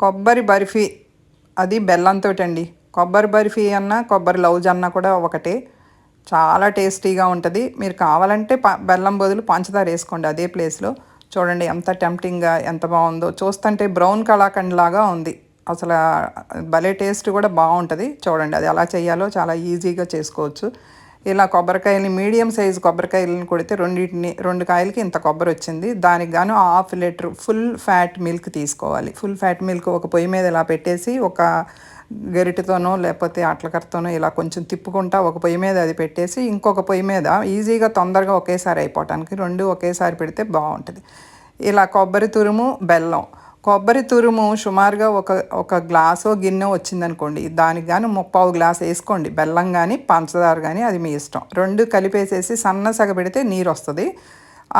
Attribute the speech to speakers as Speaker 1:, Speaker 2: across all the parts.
Speaker 1: కొబ్బరి బర్ఫీ అది బెల్లంతో అండి కొబ్బరి బర్ఫీ అన్న కొబ్బరి లౌజ్ అన్న కూడా ఒకటే. చాలా టేస్టీగా ఉంటుంది. మీరు కావాలంటే ప బెల్లం బదులు పంచదార వేసుకోండి అదే ప్లేస్లో. చూడండి ఎంత టెంప్టింగ్గా ఎంత బాగుందో. చూస్తుంటే బ్రౌన్ కళాఖండ్ లాగా ఉంది. అసలు భలే టేస్ట్ కూడా బాగుంటుంది. చూడండి అది ఎలా చేయాలో చాలా ఈజీగా చేసుకోవచ్చు. ఇలా కొబ్బరికాయలు మీడియం సైజు కొబ్బరికాయలను కొడితే రెండింటిని రెండు కాయలకి ఇంత కొబ్బరి వచ్చింది. దానికి గాను half litre full fat milk తీసుకోవాలి. ఫుల్ ఫ్యాట్ మిల్క్ ఒక పొయ్యి మీద ఇలా పెట్టేసి ఒక గరిటతోనో లేకపోతే అట్లకరతోనో ఇలా కొంచెం తిప్పుకుంటా ఒక పొయ్యి మీద అది పెట్టేసి ఇంకొక పొయ్యి మీద ఈజీగా తొందరగా ఒకేసారి అయిపోవటానికి రెండు ఒకేసారి పెడితే బాగుంటుంది. ఇలా కొబ్బరి తురుము బెల్లం కొబ్బరి తురుము సుమారుగా ఒక ఒక గ్లాసో గిన్నె వచ్చిందనుకోండి దానికి కానీ ముప్పావు గ్లాస్ వేసుకోండి. బెల్లం కానీ పంచదార కానీ అది మీ ఇష్టం. రెండు కలిపేసేసి సన్న సగ పెడితే నీరు వస్తుంది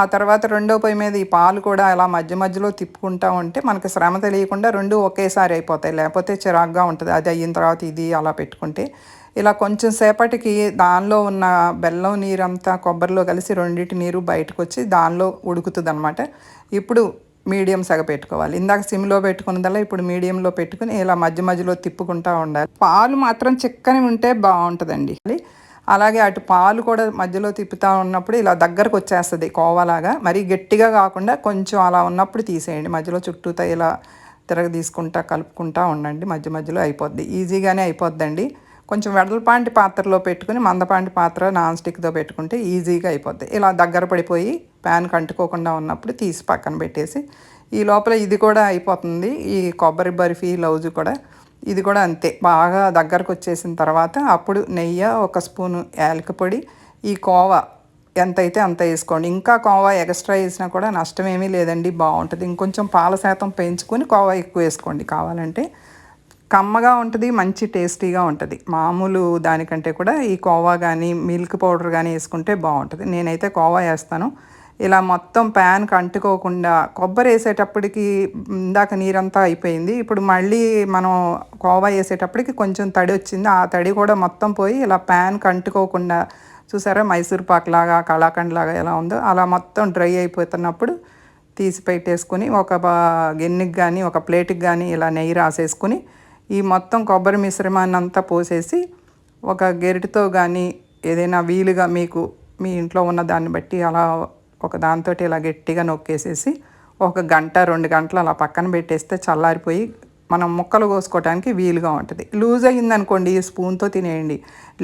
Speaker 1: ఆ తర్వాత రెండో పొయ్యి మీద ఈ పాలు కూడా అలా మధ్య మధ్యలో తిప్పుకుంటా ఉంటే మనకి శ్రమ తెలియకుండా రెండు ఒకేసారి అయిపోతాయి. లేకపోతే చిరాగ్గా ఉంటుంది. అది అయిన తర్వాత ఇది అలా పెట్టుకుంటే. ఇలా కొంచెం సేపటికి దానిలో ఉన్న బెల్లం నీరంతా కొబ్బరిలో కలిసి రెండింటి నీరు బయటకు వచ్చి దానిలో ఉడుకుతుంది అనమాట ఇప్పుడు మీడియం సగ పెట్టుకోవాలి. ఇందాక సిమ్లో పెట్టుకున్నదల్లా ఇప్పుడు మీడియంలో పెట్టుకుని ఇలా మధ్య మధ్యలో తిప్పుకుంటూ ఉండాలి. పాలు మాత్రం చిక్కని ఉంటే బాగుంటుందండి. అలాగే అటు పాలు కూడా మధ్యలో తిప్పుతూ ఉన్నప్పుడు ఇలా దగ్గరకు వచ్చేస్తుంది కోవలాగా. మరీ గట్టిగా కాకుండా కొంచెం అలా ఉన్నప్పుడు తీసేయండి. మధ్యలో చుట్టూతో ఇలా తిరగ తీసుకుంటా కలుపుకుంటా ఉండండి. మధ్య మధ్యలో అయిపోద్ది. ఈజీగానే అయిపోద్దండి. కొంచెం వెడల్పాంటి పాత్రలో పెట్టుకుని మందపాంటి పాత్ర నాన్ స్టిక్తో పెట్టుకుంటే ఈజీగా అయిపోద్ది. ఇలా దగ్గర పడిపోయి ప్యాన్ కంటుకోకుండా ఉన్నప్పుడు తీసి పక్కన పెట్టేసి ఈ లోపల ఇది కూడా అయిపోతుంది. ఈ కొబ్బరి బర్ఫీ లౌజు కూడా ఇది కూడా అంతే. బాగా దగ్గరకు వచ్చేసిన తర్వాత అప్పుడు నెయ్యి ఒక స్పూను యాలక పొడి ఈ కోవా ఎంత అయితే అంత వేసుకోండి. ఇంకా కోవా ఎక్స్ట్రా వేసినా కూడా నష్టమేమీ లేదండి బాగుంటుంది. ఇంకొంచెం పాల శాతం పెంచుకొని కోవా ఎక్కువ వేసుకోండి. కావాలంటే కమ్మగా ఉంటుంది మంచి టేస్టీగా ఉంటుంది. మామూలు దానికంటే కూడా ఈ కోవా కానీ మిల్క్ పౌడర్ కానీ వేసుకుంటే బాగుంటుంది. నేనైతే కోవా వేస్తాను. ఇలా మొత్తం ప్యాన్కి అంటుకోకుండా కొబ్బరి వేసేటప్పటికి ఇందాక నీరంతా అయిపోయింది. ఇప్పుడు మళ్ళీ మనం కోవా వేసేటప్పటికి కొంచెం తడి వచ్చింది. ఆ తడి కూడా మొత్తం పోయి ఇలా ప్యాన్కి అంటుకోకుండా చూసారా మైసూర్ పాక్ లాగా కళాకండ్ లాగా ఎలా ఉందో? అలా మొత్తం డ్రై అయిపోతున్నప్పుడు తీసి పెట్టేసుకుని ఒక గిన్నెకి కానీ ఒక ప్లేట్కి కానీ ఇలా నెయ్యి రాసేసుకుని ఈ మొత్తం కొబ్బరి మిశ్రమాన్ని అంతా పోసేసి ఒక గెరిటితో కానీ ఏదైనా వీలుగా మీకు మీ ఇంట్లో ఉన్న దాన్ని బట్టి అలా ఒక దాంతో ఇలా గట్టిగా నొక్కేసేసి ఒక గంట రెండు గంటలు అలా పక్కన పెట్టేస్తే చల్లారిపోయి మనం ముక్కలు కోసుకోవడానికి వీలుగా ఉంటుంది. లూజ్ అయ్యిందనుకోండి స్పూన్తో తినేయండి.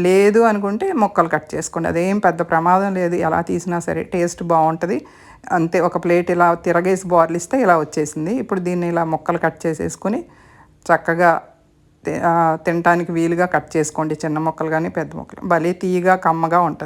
Speaker 1: లేదు అనుకుంటే ముక్కలు కట్ చేసుకోండి. అదేం పెద్ద ప్రమాదం లేదు. ఎలా తీసినా సరే టేస్ట్ బాగుంటుంది. అంతే ఒక ప్లేట్ ఇలా తిరగేసి బార్లు ఇస్తే ఇలా వచ్చేసింది. ఇప్పుడు దీన్ని ఇలా ముక్కలు కట్ చేసేసుకొని చక్కగా తినటానికి వీలుగా కట్ చేసుకోండి. చిన్న ముక్కలు కానీ పెద్ద ముక్కలు. భలే తీయగా కమ్మగా ఉంటుంది.